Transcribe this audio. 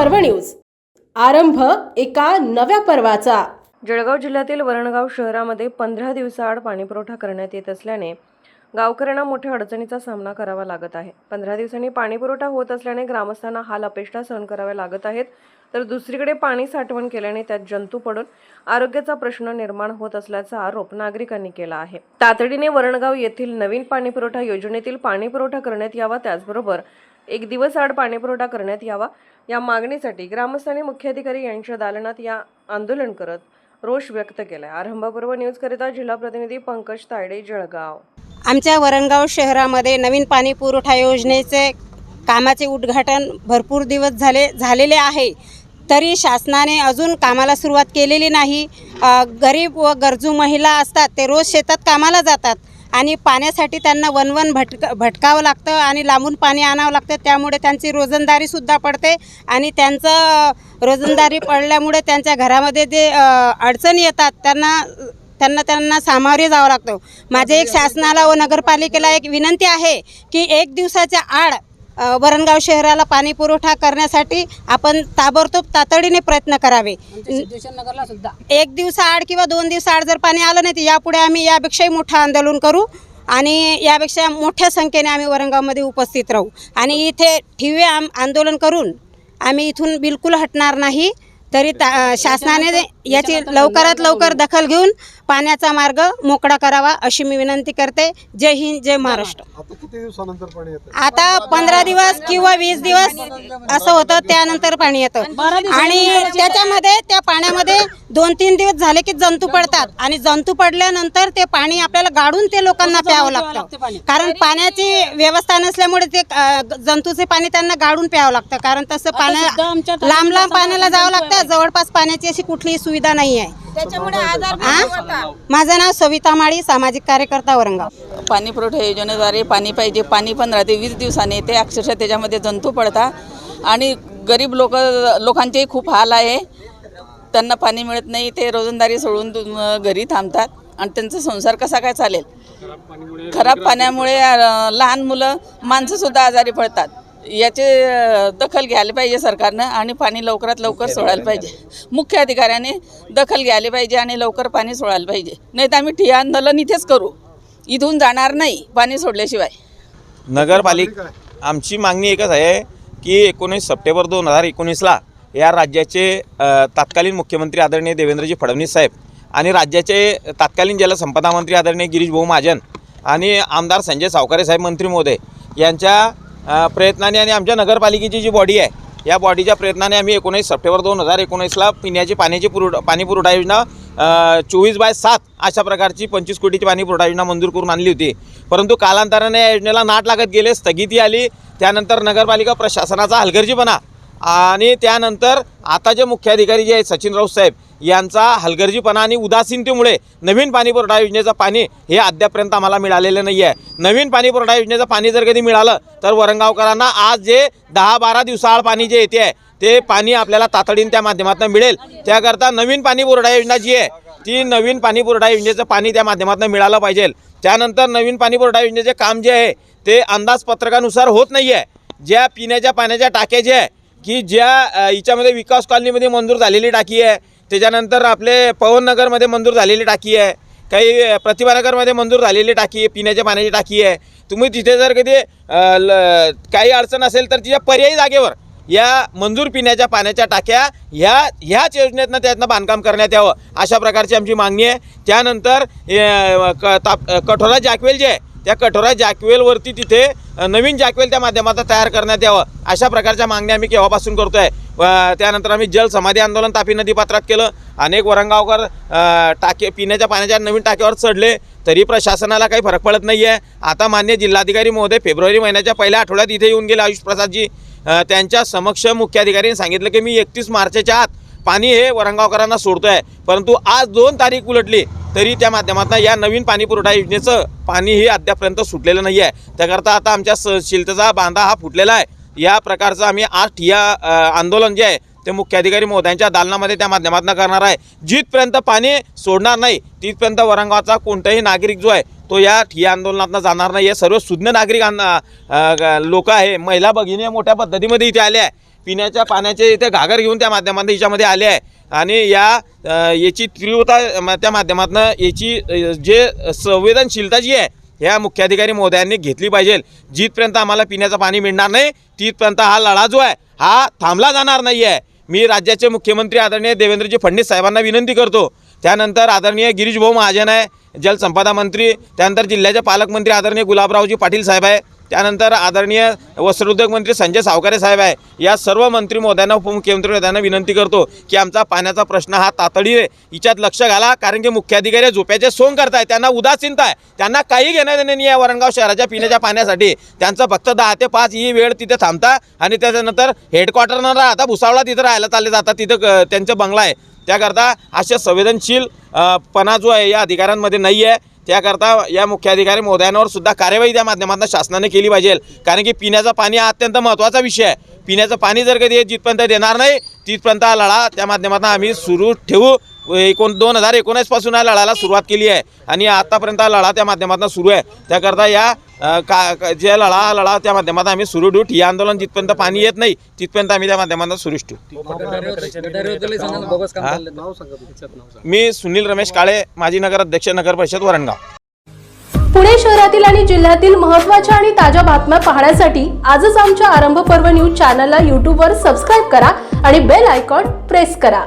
पर्व न्यूज. आरंभ एका नव्या पर्वाचा. जळगाव जिल्ह्यातील वरणगाव शहरामध्ये पंधरा दिवसाआड पाणीपुरवठा करण्यात येत असल्याने गावकऱ्यांना मोठ्या अडचणीचा सामना करावा लागत आहे. पंधरा दिवसांनी पाणीपुरवठा होत असल्याने ग्रामस्थांना हाल अपेष्टा सहन कराव्या लागत आहेत. तर दुसरीकडे पाणी साठवण केल्याने त्यात जंतू पडून आरोग्याचा प्रश्न निर्माण होत असल्याचा आरोप नागरिकांनी केला आहे. तातडीने वरणगाव येथील नवीन पाणीपुरवठा योजनेतील पाणीपुरवठा करण्यात यावा त्याचबरोबर एक दिवस आड पाणीपुरवठा करण्यात यावा या मागणीसाठी ग्रामस्थांनी मुख्याधिकारी यांच्या दालनात या आंदोलन करत रोष व्यक्त केलाय. आरंभपर्व न्यूज करिता जिल्हा प्रतिनिधी पंकज तायडे जळगाव. आमच्या वरणगाव शहरामध्ये नवीन पाणी पुरवठा योजनेचे कामाचे उद्घाटन भरपूर दिवस झाले झालेले आहे. तरी शासनाने अजून कामाला सुरुवात केलेली नाही. गरीब व गरजू महिला असतात ते रोज शेतात कामाला जातात. आणि पाण्यासाठी त्यांना वनवन भटक भटकावं लागतं आणि लांबून पाणी आणावं लागतं. त्यामुळे त्यांची रोजंदारीसुद्धा पडते आणि त्यांचं रोजंदारी पडल्यामुळे त्यांच्या घरामध्ये जे अडचणी येतात त्यांना त्यांना त्यांना सामोरे जावं लागतं. माझे एक शासनाला व नगरपालिकेला एक विनंती आहे की एक दिवसाच्या आड वरणगाव शहराला पाणी पुरवठा करण्यासाठी आपण ताबडतोब तातडीने प्रयत्न करावे. एक दिवसाआड किंवा दोन दिवसाआड जर पाणी आलं नाही तर यापुढे आम्ही यापेक्षाही मोठं आंदोलन करू आणि यापेक्षा मोठ्या संख्येने आम्ही वरणगावमध्ये उपस्थित राहू. आणि इथे ठिवे आम आंदोलन करून आम्ही इथून बिलकुल हटणार नाही. तरी शासनाने याची लवकरात लवकर दखल घेऊन पाण्याचा मार्ग मोकळा करावा अशी मी विनंती करते. जय हिंद जय महाराष्ट्र. आता किती दिवसानंतर पाणी येतं? आता पंधरा दिवस किंवा वीस दिवस असं होतं त्यानंतर पाणी येतं. आणि त्याच्यामध्ये त्या पाण्यामध्ये दोन तीन दिवस झाले की जंतू पडतात. आणि जंतू पडल्यानंतर ते पाणी आपल्याला गाडून ते लोकांना प्यावं लागतं कारण पाण्याची व्यवस्था नसल्यामुळे ते जंतूचे पाणी त्यांना गाडून प्यावं लागतं. कारण तसं पाण्या लांब लांब पाण्याला जावं लागतं. जवळपास पाण्याची अशी कुठलीही सुविधा नाही आहे हा? माझं नाव सविता माळी सामाजिक कार्यकर्ता औरंगाबाद. पाणी पुरवठा योजनेद्वारे पाणी पाहिजे. पाणी पंधरा ते वीस दिवसांनी. येते अक्षरशः त्याच्यामध्ये जंतू पडतात. आणि गरीब लोक लोकांचेही खूप हाल आहे. त्यांना पाणी मिळत नाही ते रोजंदारी सोडून घरी थांबतात. आणि त्यांचा संसार कसा काय चालेल? खराब पाण्यामुळे लहान मुलं माणसंसुद्धा आजारी पडतात. याचे दखल घ्यायला पाहिजे सरकारनं आणि पाणी लवकरात लवकर सोडायला पाहिजे. मुख्य अधिकाऱ्याने दखल घ्यायला पाहिजे आणि लवकर पाणी सोडायला पाहिजे. नाही तर आम्ही ठिय्या आंदोलन इथेच करू. इथून जाणार नाही पाणी सोडल्याशिवाय. नगरपालिका आमची मागणी एकच आहे की एकोणीस सप्टेंबर दोन हजार एकोणीसला या राज्याचे तत्कालीन मुख्यमंत्री आदरणीय देवेंद्रजी फडणवीस साहेब आणि राज्याचे तत्कालीन जलसंपदा मंत्री आदरणीय गिरीश भाऊ महाजन आणि आमदार संजय सावकारे साहेब मंत्री महोदय यांच्या प्रयत्नाने आणि आमच्या नगरपालिकेची जी बॉडी आहे या बॉडीच्या प्रयत्नाने आम्ही एकोणीस सप्टेंबर दोन हजार एकोणीसला पिण्याची पाण्याची पुरवठा पाणीपुरवठा योजना चोवीस बाय सात अशा प्रकारची पंचवीस कोटीची पाणीपुरवठा योजना मंजूर करून आणली होती. परंतु कालांतराने या योजनेला नाट लागत गेले स्थगिती आली. त्यानंतर नगरपालिका प्रशासनाचा हलगर्जीपणा आणि त्यानंतर आता जे मुख्याधिकारी जे आहेत सचिन राऊत साहेब यांचा हलगर्जीपणा आणि उदासीनतेमुळे नवीन पाणी पुरवठा योजनेचं पाणी हे अद्यापर्यंत आम्हाला मिळालेलं नाही आहे नवीन पाणी पुरवठा योजनेचं पाणी जर कधी मिळालं तर वरणगावकरांना आज जे दहा बारा दिवसाआड पाणी जे येते आहे ते पाणी आपल्याला तातडीने त्या माध्यमातून मिळेल. त्याकरता नवीन पाणी पुरवठा योजना जी आहे ती नवीन पाणी पुरवठा योजनेचं पाणी त्या माध्यमातून मिळालं पाहिजे. त्यानंतर नवीन पाणी पुरवठा योजनेचे काम जे आहे ते अंदाजपत्रकानुसार होत नाही आहे ज्या पिण्याच्या पाण्याच्या टाक्या ज्या आहे की ज्या हिच्यामध्ये विकास कॉलनीमध्ये मंजूर झालेली टाकी आहे त्याच्यानंतर आपले पवननगरमध्ये मंजूर झालेली टाकी आहे काही प्रतिभानगरमध्ये मंजूर झालेली टाकी आहे पिण्याच्या पाण्याची टाकी आहे. तुम्ही तिथे जर कधी ल- काही अडचण असेल तर तिच्या पर्यायी जागेवर या मंजूर पिण्याच्या पाण्याच्या टाक्या ह्या ह्याच योजनेतनं त्यातनं बांधकाम करण्यात यावं अशा प्रकारची आमची मागणी आहे. त्यानंतर क ताप कठोरा जॅकवेल जे आहे त्या कठोरा जॅकवेलवरती तिथे नवीन जॅकवेल त्या माध्यमातून तयार करण्यात यावं. अशा प्रकारच्या मागण्या आम्ही केव्हापासून करतो आहे त्यानंतर आम्ही जल समाधी आंदोलन तापी नदीपात्रात केलं. अनेक वरंगावकर टाके पिण्याच्या पाण्याच्या नवीन टाक्यावर चढले. तरी प्रशासनाला काही फरक पडत नाही आहे आता मान्य जिल्हाधिकारी महोदय फेब्रुवारी महिन्याच्या पहिल्या आठवड्यात इथे येऊन गेले. आयुष प्रसादजी त्यांच्या समक्ष मुख्याधिकाऱ्यांनी सांगितलं की मी एकतीस मार्चच्या आत पाणी हे वरंगावकरांना सोडतो आहे परंतु आज दोन तारीख उलटली. तरी त्या माध्यमातून या नवीन पाणी पुरवठा योजनेचं पाणी हे अद्यापर्यंत सुटलेलं नाही आहे त्याकरता आता आमच्या सहशीलतेचा बांधा हा फुटलेला आहे. या प्रकारचं आम्ही आज ठिया आंदोलन जे आहे ते मुख्याधिकारी महोदयांच्या दालनामध्ये त्या माध्यमातून करणार आहे. जिथपर्यंत पाणी सोडणार नाही तिथपर्यंत वरंगावचा कोणताही नागरिक जो आहे तो या ठिया आंदोलनातनं जाणार नाही आहे सर्व सुज्ञ नागरिक लोक आहे महिला भगिनी मोठ्या पद्धतीमध्ये इथे आले आहे. पिण्याच्या पाण्याचे इथे घागर घेऊन त्या माध्यमातून हिच्यामध्ये आले आहे. आणि या याची तीव्रता म- त्या माध्यमातून याची जे संवेदनशीलता जी आहे ह्या मुख्याधिकारी महोदयांनी घेतली पाहिजे. जिथपर्यंत आम्हाला पिण्याचं पाणी मिळणार नाही तिथपर्यंत हा लढा जो आहे हा थांबला जाणार नाही आहे. मी राज्याचे मुख्यमंत्री आदरणीय देवेंद्रजी फडणवीस साहेबांना विनंती करतो. त्यानंतर आदरणीय गिरीशभाऊ महाजन आहे जलसंपदा मंत्री. त्यानंतर जिल्ह्याचे पालकमंत्री आदरणीय गुलाबरावजी पाटील साहेब आहे. त्यानंतर आदरणीय वस्त्रोद्योग मंत्री संजय सावकारे साहेब आहे. या सर्व मंत्री महोदयांना उपमुख्यमंत्री महोदयांना विनंती करतो की आमचा पाण्याचा प्रश्न हा तातडीने हिच्यात लक्ष घाला. कारण की मुख्याधिकारी झोप्याचे सोंग करताय त्यांना उदासीनता आहे. त्यांना काही घेणं देणं नाही आहे वरणगाव शहराच्या पिण्याच्या पाण्यासाठी. त्यांचं फक्त दहा ते पाच ही वेळ तिथे थांबता आणि त्याच्यानंतर हेडक्वार्टरनं राहता भुसावळा तिथं राहायला चालले जातात. तिथं क- त्यांचं बंगला आहे. त्याकरता अशा संवेदनशील पणा जो आहे या अधिकाऱ्यांमध्ये नाही आहे त्याकरता या मुख्याधिकारी महोदयांवर सुद्धा कार्यवाही त्या माध्यमातून शासनाने केली पाहिजे. कारण की पिण्याचं पाणी हा अत्यंत महत्त्वाचा विषय आहे. पिण्याचं पाणी जर कधी जिथपर्यंत देणार नाही तिथपर्यंत हा लढा त्या माध्यमातून आम्ही सुरू ठेवू. एकोण दोन हजार एकोणीसपासून या लढाला सुरुवात केली आहे. आणि आतापर्यंत हा लढा त्या माध्यमातून सुरू आहे. त्याकरता या का का- जे लढा लढा त्या माध्यमातून आम्ही सुरू ठेवू. हे आंदोलन जिथपर्यंत पाणी येत नाही तिथपर्यंत आम्ही त्या माध्यमातून सुरूच ठेवू. मी सुनील रमेश काळे माजी नगर अध्यक्ष नगर परिषद वरणगाव. पुणे शहरातील आणि जिल्ह्यातील महत्त्वाच्या आणि ताज्या बातम्या पाहण्यासाठी आजच आमच्या आरंभ पर्व न्यूज चॅनलला यूट्यूबवर सबस्क्राईब करा आणि बेल आयकॉन प्रेस करा.